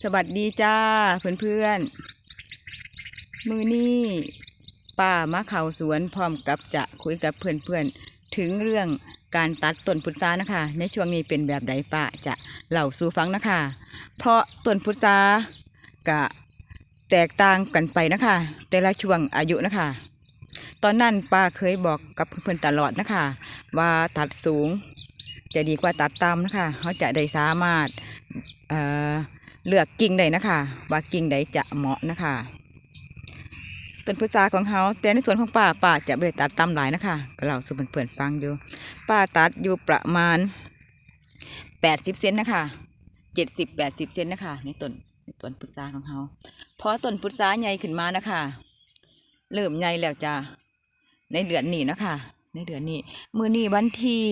สวัสดีจ้าเพื่อนๆ มือนี้ป้ามาเข่าสวนพร้อมกับจะคุยกับเพื่อนๆ ถึงเรื่องการตัดต้นพุทรานะคะ ในช่วงนี้เป็นแบบใดป้าจะเล่าสู่ฟังนะคะ เพราะต้นพุทรากะแตกต่างกันไปนะคะ แต่ละช่วงอายุนะคะ ตอนนั้นป้าเคยบอกกับเพื่อนๆตลอดนะคะ ว่าตัดสูง จะดีกว่าตัดต่ำนะคะเขาจะได้สามารถเอ่อ เลือกกิ่งใดนะคะว่ากิ่งใดจะเหมาะนะคะต้นพุทราของเขาแต่ในส่วนของป้าป้าจะไม่ได้ตัดต่ำหลายนะคะก็เล่าสู่เพื่อนๆฟังอยู่ป้าตัดอยู่ประมาณ 80เซนนะคะ70 80เซนนะคะในต้นในต้นพุทราของเขาพอต้นพุทราใหญ่ขึ้นมานะคะเริ่มใหญ่แล้วจ้าในเดือนนี้นะคะในเดือนนี้ มือนี้วันที่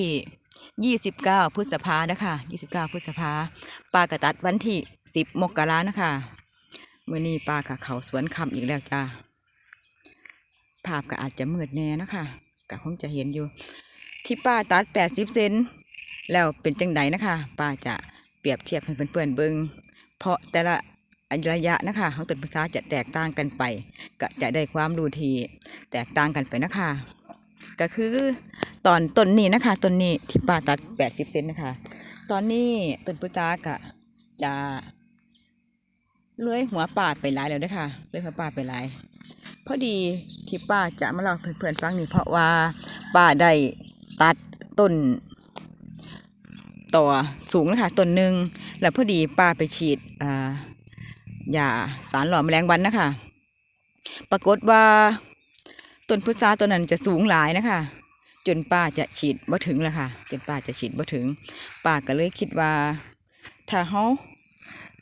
29 พฤษภานะคะ 29 พฤษภาปลากระตัดวันที่ 10 มกรานะคะเมื่อนี้ปลากับเขาสวนคำอีกแล้วจ้าภาพก็อาจจะมืดแน่นะคะก็คงจะเห็นอยู่ ที่ป้าตัด 80 เซนแล้วเป็นจังไดนะคะ ป้าจะเปรียบเทียบให้เพื่อนๆเบิงเพราะแต่ละระยะนะคะของต้นภาษาจะแตกต่างกันไป ก็จะได้ความรู้ที่แตกต่างกันไปนะคะ ก็คือ ตอนต้นนี้นะคะต้นนี้ที่ป้าตัด80เซนนะคะ ตอนนี้ต้นพุทรากะจะเลื้อยหัวป่าไปหลายแล้วนะคะเลื้อยหัวป่าไปหลายพอดีที่ป้าจะมาเล่าเพื่อนๆฟังนี่เพราะว่าป้าได้ตัดต้นต่อสูงนะคะต้นหนึ่งแล้วพอดีป้าไปฉีดอ่ายาสารหล่อแมลงวันนะคะ ปรากฏว่าต้นพุทราตัวนั้นจะสูงหลายนะคะ จนป้าจะฉีดบ่ถึงแล้วค่ะ จนป้าจะฉีดบ่ถึง ป้าก็เลยคิดว่า ถ้าเขา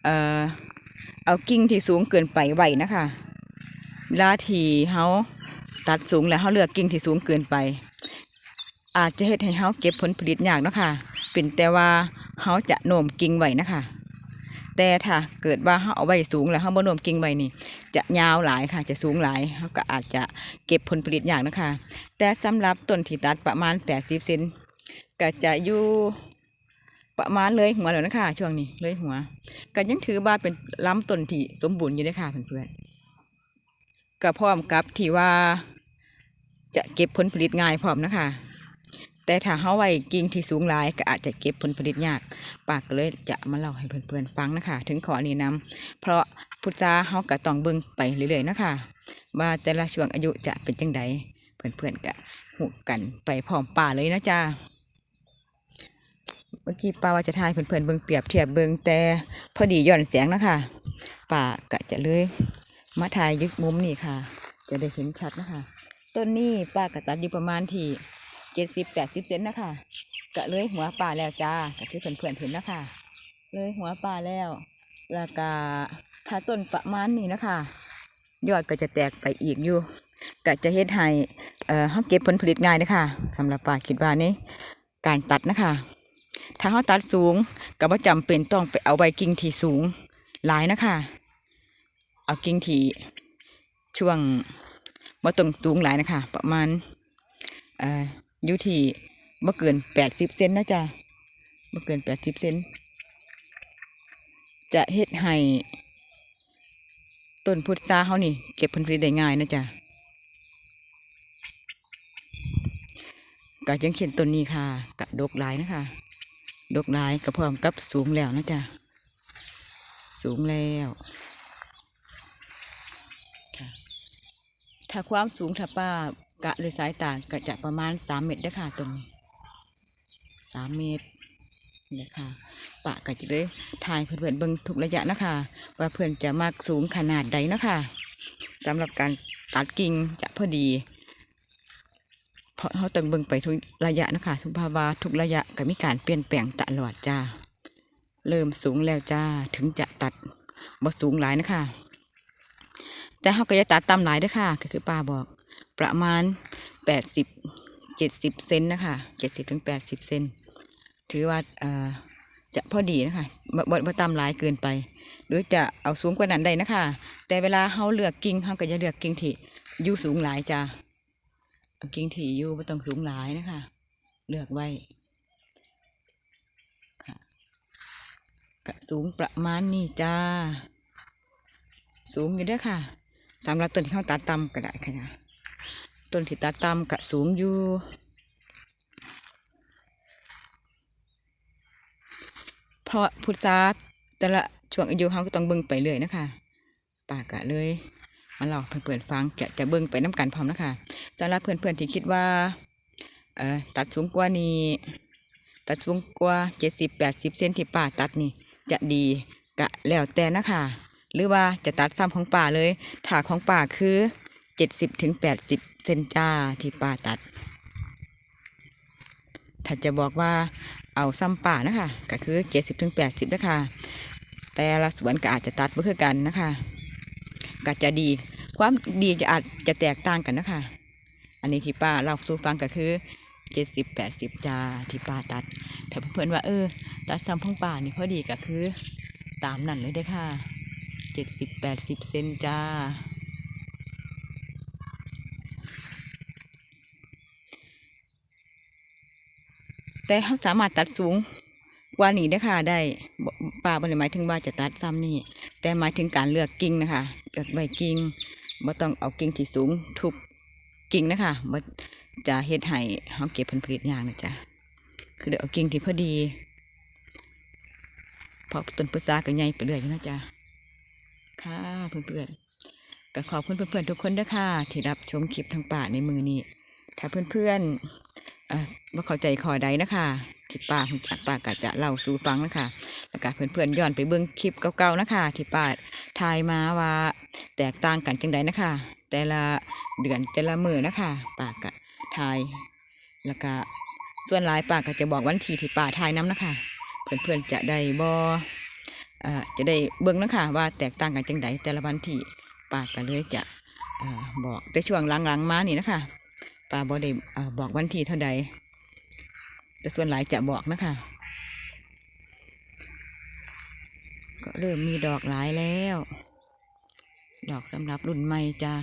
เอ่อเอากิ่งที่สูงเกินไปไหวนะคะลาทีเขาตัดสูงแล้วเขาเลือกกิ่งที่สูงเกินไป อาจจะเฮ็ดให้เขาเก็บผลผลิตยากเนาะค่ะ เป็นแต่ว่าเขาจะโน้มกิ่งไหวนะคะแต่ถ้าเกิดว่าเขาเอาไว้สูงแล้วเขาบ่โน้มกิ่งไว้นี่ จะยาวหลายค่ะ จะสูงหลายเขาก็อาจจะเก็บผลผลิตยากนะคะ แต่สำหรับต้นที่ตัดประมาณ 80เซนก็จะอยู่ประมาณเลยหัวแล้วนะคะ ช่วงนี้เลยหัวก็ยังถือว่าเป็นลำต้นที่สมบูรณ์อยู่เลยค่ะเพื่อนๆก็พร้อมกับที่ว่าจะเก็บผลผลิตง่ายพร้อมนะคะ แต่ถ้าเฮาไว้กิ่งที่สูงหลายก็อาจจะเก็บผลผลิตยาก ปากก็เลยจะมาเล่าให้เพื่อนๆฟังนะคะ ถึงขอแนี้นำเพราะ พุทธาเฮาก็ต้องเบิ่งไปเรื่อยๆนะคะว่าแต่ละช่วงอายุจะเป็นจังใดเพื่อนๆก็หูกันไปพร้อมป่าเลยนะจ๊ะเมื่อกี้ป้าว่าจะทายเพื่อนๆเบิ่งเปรียบเทียบเบิ่งแต่พอดีย้อนแสงนะคะป้าก็จะเลยมาถ่ายยึกมุมนี่ค่ะ จะได้เห็นชัดนะคะ ต้นนี้ป้าก็ตัดอยู่ประมาณที่เจ็ดสิบแปดสิบเซนนะคะกะเลยหัวป่าแล้วจ้าก็คือเพื่อนๆเห็นนะคะเลยหัวป่าแล้วแล้วก็ ถ้าต้นประมาณนี้นะคะยอดก็จะแตกไปอีกอยู่ก็จะเฮ็ดให้เอ่อเขาเก็บผลผลิตง่ายนะคะสำหรับป่าคิดว่านี่การตัดนะคะ ถ้าเขาตัดสูงก็บ่จำเป็นต้องไปเอาใบกิ่งที่สูงหลายนะคะ เอากิ่งที่ช่วงบ่ต้องสูงหลายนะคะ ประมาณเอ่ออยู่ที่บ่เกินแปดสิบเซนนะจ๊ะบ่เกินแปดสิบเซนจะเฮ็ดให้ ต้นพุทราเขานี่ เก็บผลผลิตได้ง่ายนะจ๊ะก็จังเขียนต้นนี้ค่ะกะดกลายนะคะ ดกลายก็พร้อมกับสูงแล้วนะจ๊ะสูงแล้วค่ะถ้าความสูงถ้าป้ากะด้วยสายตาก็จะประมาณสามเมตรได้ค่ะตรงนี้สามเมตรนี่ค่ะ ปะก็จะเลยถ่ายเพื่อนๆเบิ่งทุกระยะนะคะ ว่าเพื่อนจะมากสูงขนาดใดนะคะสำหรับการตัดกิ่งจะพอดีเพราะเขาต้องเบิ่งไปทุกระยะนะคะ ทุกภาวะทุกระยะก็มีการเปลี่ยนแปลงตลอดจ้า เริ่มสูงแล้วจ้าถึงจะตัดบ่สูงหลายนะคะ แต่เขาก็จะตัดตามหลายด้วยค่ะ ก็คือป้าบอกประมาณแปดสิบเจ็ดสิบเซนนะคะเจ็ดสิบถึงแปดสิบเซนถือว่า จะพอดีนะคะบ่บ่ตามหลายเกินไป หรือจะเอาสูงกว่านั้นได้นะคะ แต่เวลาเขาเลือกกิ่งเขาก็จะเลือกกิ่งที่อยู่สูงหลายจ้ากิ่งที่อยู่ไม่ต้องสูงหลายนะคะ เลือกไว้ค่ะกะสูงประมาณนี้จ้า สูงอยู่เด้อค่ะสำหรับต้นที่เขาตัดต่ำก็ได้ค่ะจ้ะต้นที่ตัดต่ำกะสูงอยู่ เพราะพุทธาแต่ละช่วงอายุเขาก็ต้องเบิ่งไปเรื่อยนะคะปากกะเลยมาเล่าให้เพื่อนๆฟังจะจะเบิ่งไปน้กันพร้อมนะคะสำหรับเพื่อนๆที่คิดว่าเออตัดสูงกว่านี้ตัดสูงกว่าเจ็ดสิบแปดสิบเซนที่ป่าตัดนี่จะดีกะแล้วแต่นะคะหรือว่าจะตัดซ้ำของป่าเลยถาของป่าคือเจ็ดสิบถึงแปดสิบเซนจ้าที่ป่าตัด ถ้าจะบอกว่า เอาซ้ำป่านะคะก็คือเจ็ดสิบถึงแปดสิบนะคะ แต่ละสวนก็อาจจะตัดบ่คือกันนะคะก็จะดี ความดีจะอาจจะแตกต่างกันนะคะ อันนี้ที่ป้าเล่าสู่ฟังก็คือเจ็ดสิบแปดสิบจาที่ป้าตัดถ้าเพื่อนๆว่าเออตัดซ้ำของป่านี่พอดีก็คือตามนั่นเลยเด้อค่ะเจ็ดสิบแปดสิบเซนจ้า แต่เขาสามารถตัดสูงกว่านี้ได้ค่ะได้ป่าบริหมายถึงว่าจะตัดซ้ำนี่แต่หมายถึงการเลือกกิ่งนะคะเลือกใบกิ่งบ่ต้องเอากิ่งที่สูงทุบกิ่งนะคะบ่จะเฮ็ดให้เขาเก็บผลผลิตยากนะจ๊ะคือเดี๋ยวเอากิ่งที่พอดีพราะต้นพุทราก็ใหญ่ไปเรื่อยนะจ๊ะค่ะเพื่อนๆก็ขอบคุณเพื่อนๆทุกคนด้วยค่ะที่รับชมคลิปทางป่าในมือนี้ถ้าเพื่อนๆ ว่าเข้าใจคอใดนะคะที่ป้าคุณจากป้าก็จะเล่าสู่ฟังนะคะแล้วก็เพื่อนๆย้อนไปเบิ่งคลิปเก่าๆนะคะที่ป้าทายมาว่าแตกต่างกันจังใดนะคะ แต่ละเดือนแต่ละมือนะคะป้าก็ทายแล้วก็ส่วนหลายป้าก็จะบอกวันที่ที่ป้าทายน้ำนะคะ เพื่อนๆจะได้บอเอ่อจะได้เบิ่งนะคะว่าแตกต่างกันจังใดแต่ละวันที่ป้าก็เลยจะเอ่อบอกแต่ช่วงหลังๆมานี่นะคะ ป้าบอได้เอ่อบอกวันที่เท่าใด แต่ส่วนหลายจะบอกนะคะ ก็เริ่มมีดอกหลายแล้ว ดอกสำหรับรุ่นใหม่จ้า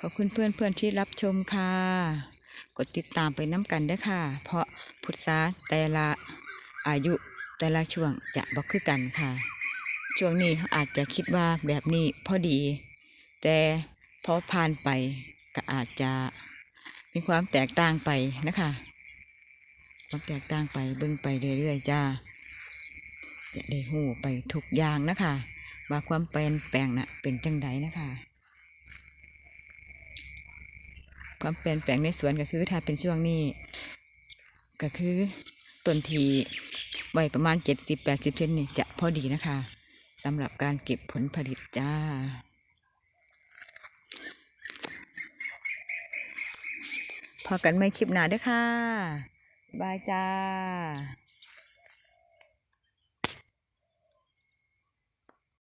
ขอบคุณเพื่อนเพื่อนๆที่รับชมค่ะ กดติดตามไปน้ำกันด้ค่ะ เพราะพุทธาแต่ละอายุแต่ละช่วงจะบอกคือกันค่ะ ช่วงนี้อาจจะคิดว่าแบบนี้พอดี แต่พอผ่านไปก็อาจจะมีความแตกต่างไปนะคะความแตกต่างไปเบิ่งไปเรื่อยๆจ้าจะได้หูไปทุกอย่างนะคะว่าความเปลี่ยนแปลงน่ะเป็นจังใดนะคะ ความเปลี่ยนแปลงในสวนก็คือถ้าเป็นช่วงนี้ ก็คือต้นทีไว้ประมาณ 70-80เซนนี่จะพอดีนะคะสำหรับการเก็บผลผลิตจ้า พอกันไม่คลิปหน้าเด้วยค่ะบายจ้า